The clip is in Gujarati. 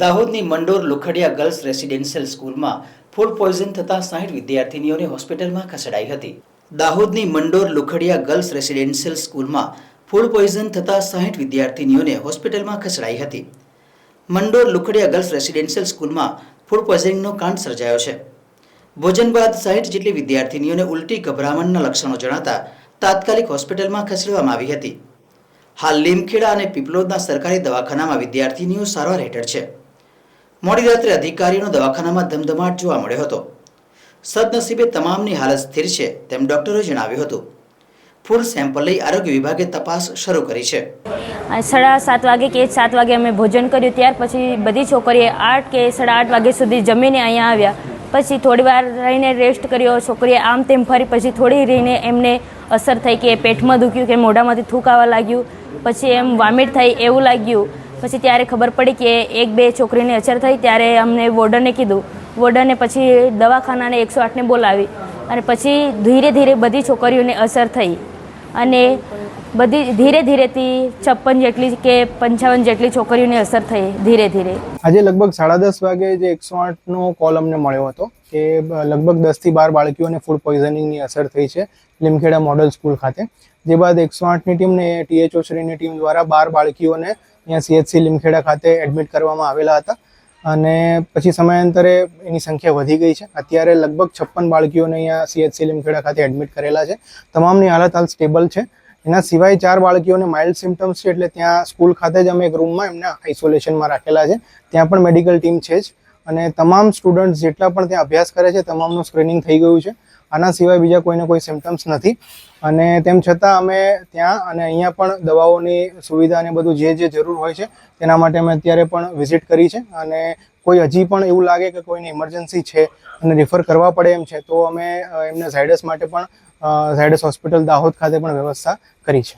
દાહોદની મંડોર લુખડિયા ગર્લ્સ રેસિડેન્શિયલ સ્કૂલમાં ફૂડ પોઈઝન થતાં સાહીઠ વિદ્યાર્થીનીઓને હોસ્પિટલમાં ખસેડાઈ હતી. દાહોદની મંડોર લુખડિયા ગર્લ્સ રેસિડેન્શિયલ સ્કૂલમાં ફૂડ પોઈઝન થતાં સાહીઠ વિદ્યાર્થીનીઓને હોસ્પિટલમાં ખસેડાઈ હતી. મંડોર લુખડિયા ગર્લ્સ રેસિડેન્શિયલ સ્કૂલમાં ફૂડ પોઈઝનિંગનો કાંડ સર્જાયો છે. ભોજન બાદ સાહીઠ જેટલી વિદ્યાર્થીનીઓને ઉલટી ગભરામણના લક્ષણો જણાતા તાત્કાલિક હોસ્પિટલમાં ખસેડવામાં આવી હતી. હાલ લીમખેડા અને પીપલોદના સરકારી દવાખાનામાં વિદ્યાર્થીનીઓ સારવાર હેઠળ છે. મોડી રાત્રે અધિકારીઓનો દવાખાનામાં ધમધમાટ જોવા મળ્યો હતો. સદનસીબે તમામની હાલત સ્થિર છે, તેમ ડોક્ટરોએ જણાવ્યું હતું. ફૂલ સેમ્પલ લઈ આરોગ્ય વિભાગે તપાસ શરૂ કરી છે. સાડા સાત વાગે કે સાત વાગે અમે ભોજન કર્યું, ત્યાર પછી બધી છોકરીએ આઠ કે સાડા આઠ વાગે સુધી જમીને અહીંયા આવ્યા. પછી થોડી વાર રહીને રેસ્ટ કર્યો, છોકરીએ આમ તેમ ફરી પછી થોડી રહીને એમને અસર થઈ કે પેટમાં દુખ્યું કે મોઢામાંથી થૂંક આવવા લાગ્યું. પછી એમ વોમિટ થઈ એવું લાગ્યું. પછી ત્યારે ખબર પડી કે એક બે છોકરીને અસર થઈ, ત્યારે અમને વોર્ડને કીધું. વોર્ડને પછી દવાખાનાને એકસો આઠને બોલાવી અને પછી ધીરે ધીરે બધી છોકરીઓને અસર થઈ. અને બધી ધીરે ધીરેથી છપ્પન જેટલી કે પંચાવન જેટલી છોકરીઓને અસર થઈ ધીરે ધીરે. આજે લગભગ સાડા દસ વાગે જે એકસો આઠનો કોલ અમને મળ્યો હતો કે લગભગ દસથી બાર બાળકીઓને ફૂડ પોઈઝનિંગની અસર થઈ છે લીમખેડા મોડલ સ્કૂલ ખાતે. જે બાદ એકસો આઠની ટીમને ટીએચઓ શ્રીની ટીમ દ્વારા બાર બાળકીઓને અહીંયા સીએચસી લીમખેડા ખાતે એડમિટ કરવામાં આવેલા હતા. અને પછી સમયાંતરે એની સંખ્યા વધી ગઈ છે. અત્યારે લગભગ છપ્પન બાળકીઓને અહીંયા સીએચસી લીમખેડા ખાતે એડમિટ કરેલા છે. તમામની હાલત હાલ સ્ટેબલ છે. એના સિવાય ચાર બાળકીઓને માઇલ્ડ સિમ્ટમ્સ છે, એટલે ત્યાં સ્કૂલ ખાતે જ અમે એક રૂમમાં એમને આઇસોલેશનમાં રાખેલા છે. ત્યાં પણ મેડિકલ ટીમ છે જ. અને તમામ સ્ટુડન્ટ્સ જેટલા પણ ત્યાં અભ્યાસ કરે છે, તમામનું સ્ક્રીનિંગ થઈ ગયું છે. આના સિવાય બીજા કોઈને કોઈ સિમ્ટમ્સ નથી. અને તેમ છતાં અમે ત્યાં અને અહીંયા પણ દવાઓની સુવિધા અને બધું જે જે જરૂર હોય છે, તેના માટે અમે અત્યારે પણ વિઝિટ કરી છે. અને કોઈ હજી પણ એવું લાગે કે કોઈને ઇમરજન્સી છે અને રિફર કરવા પડે એમ છે, તો અમે એમને ઝાયડસ માટે પણ ઝાયડસ હોસ્પિટલ દાહોદ ખાતે પણ વ્યવસ્થા કરી છે.